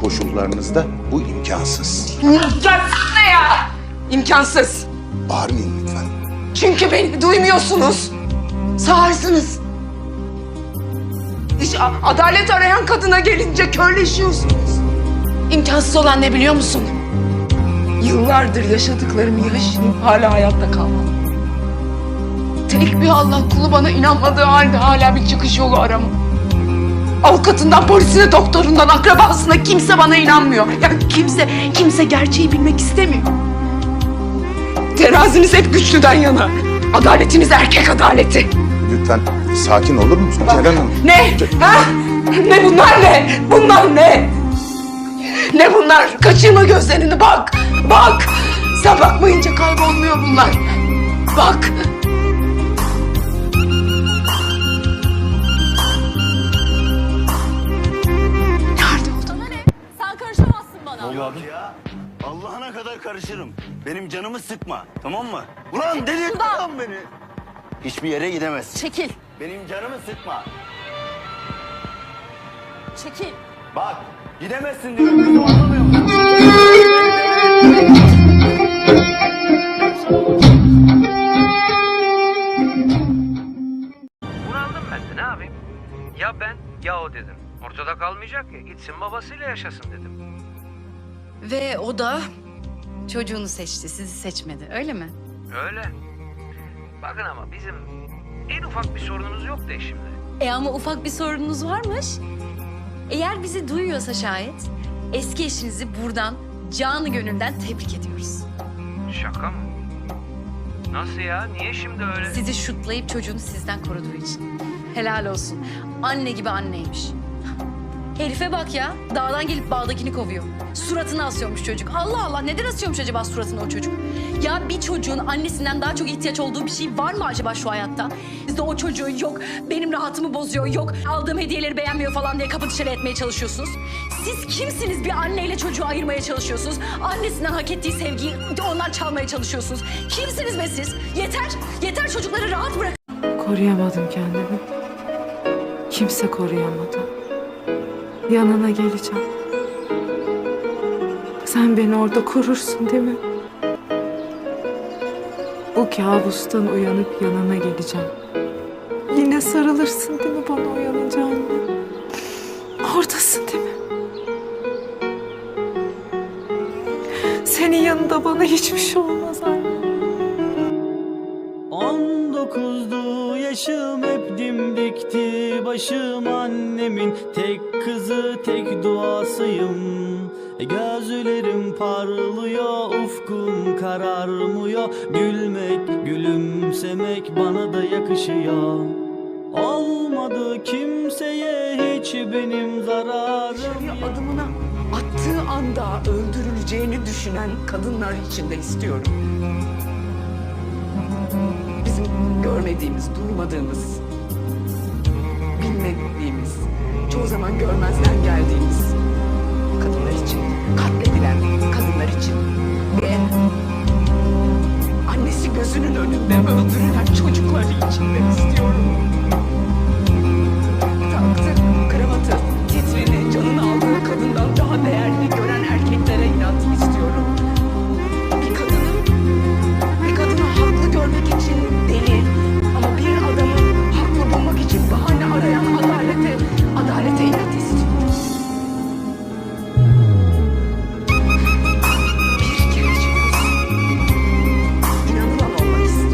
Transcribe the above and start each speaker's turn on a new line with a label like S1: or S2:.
S1: koşullarınızda bu imkansız.
S2: İmkansız ne ya? İmkansız.
S1: Bağırmayın lütfen.
S2: Çünkü beni duymuyorsunuz. Sağırsınız. İş, adalet arayan kadına gelince körleşiyorsunuz. İmkansız olan ne biliyor musun? Yıllardır yaşadıklarımı yaşayıp hala hayatta kalmam. Tek bir Allah kulu bana inanmadığı halde hala bir çıkış yolu aramam. Avukatından, polisine, doktorundan, akrabasına kimse bana inanmıyor. Yani kimse, kimse gerçeği bilmek istemiyor. Teraziniz hep güçlüden yana. Adaletimiz erkek adaleti.
S1: Lütfen sakin olur musun Ceren Hanım?
S2: Ne? Ha? Ne bunlar ne? Bunlar ne? Ne bunlar? Kaçırma gözlerini bak. Bak. Sen bakmayınca kaybolmuyor bunlar. Bak.
S3: Bana.
S4: Ya Allah'ına kadar karışırım. Benim canımı sıkma tamam mı? Ulan delirtme lan beni. Hiçbir yere gidemezsin.
S3: Çekil.
S4: Benim canımı sıkma.
S3: Çekil.
S4: Bak gidemezsin diyorum.
S5: Bunaldım ben de ne yapayım? Ya ben ya o dedim. Ortada kalmayacak ya gitsin babasıyla yaşasın dedim.
S6: Ve o da çocuğunu seçti, sizi seçmedi. Öyle mi?
S5: Öyle. Bakın ama bizim en ufak bir sorunumuz yok da şimdi.
S6: E ama ufak bir sorununuz varmış. Eğer bizi duyuyorsa şayet eski eşinizi buradan canı gönülden tebrik ediyoruz.
S5: Şaka mı? Nasıl ya? Niye şimdi öyle?
S6: Sizi şutlayıp çocuğunu sizden koruduğu için. Helal olsun. Anne gibi anneymiş. Herife bak ya. Dağdan gelip bağdakini kovuyor. Suratını asıyormuş çocuk. Allah Allah neden asıyormuş acaba suratını o çocuk? Ya bir çocuğun annesinden daha çok ihtiyaç olduğu bir şey var mı acaba şu hayatta? Siz de o çocuğun yok benim rahatımı bozuyor, yok aldığım hediyeleri beğenmiyor falan diye kapı dışarı etmeye çalışıyorsunuz. Siz kimsiniz bir anneyle çocuğu ayırmaya çalışıyorsunuz? Annesinden hak ettiği sevgiyi ondan çalmaya çalışıyorsunuz. Kimsiniz be siz? Yeter, yeter çocukları rahat bırak.
S7: Koruyamadım kendimi. Kimse koruyamadı. Yanına geleceğim. Sen beni orada korursun değil mi? Bu kabustan uyanıp yanına geleceğim. Yine sarılırsın değil mi bana uyanınca anne? Oradasın değil mi? Senin yanında bana hiçbir şey olmaz anne.
S8: 19'du yaşım hep dimdikti başım annemin tek kızı tek duasıyım E, Gözlerim parlıyor ufkum kararmıyor Gülmek gülümsemek bana da yakışıyor Olmadı kimseye hiç benim zararım yok.
S2: adımına attığı anda öldürüleceğini düşünen kadınlar için de istiyorum görmediğimiz, duymadığımız, bilmediğimiz, çoğu zaman görmezden geldiğimiz kadınlar için, katledilen kadınlar için ve annesi gözünün önünde öldürülen çocuklar için de.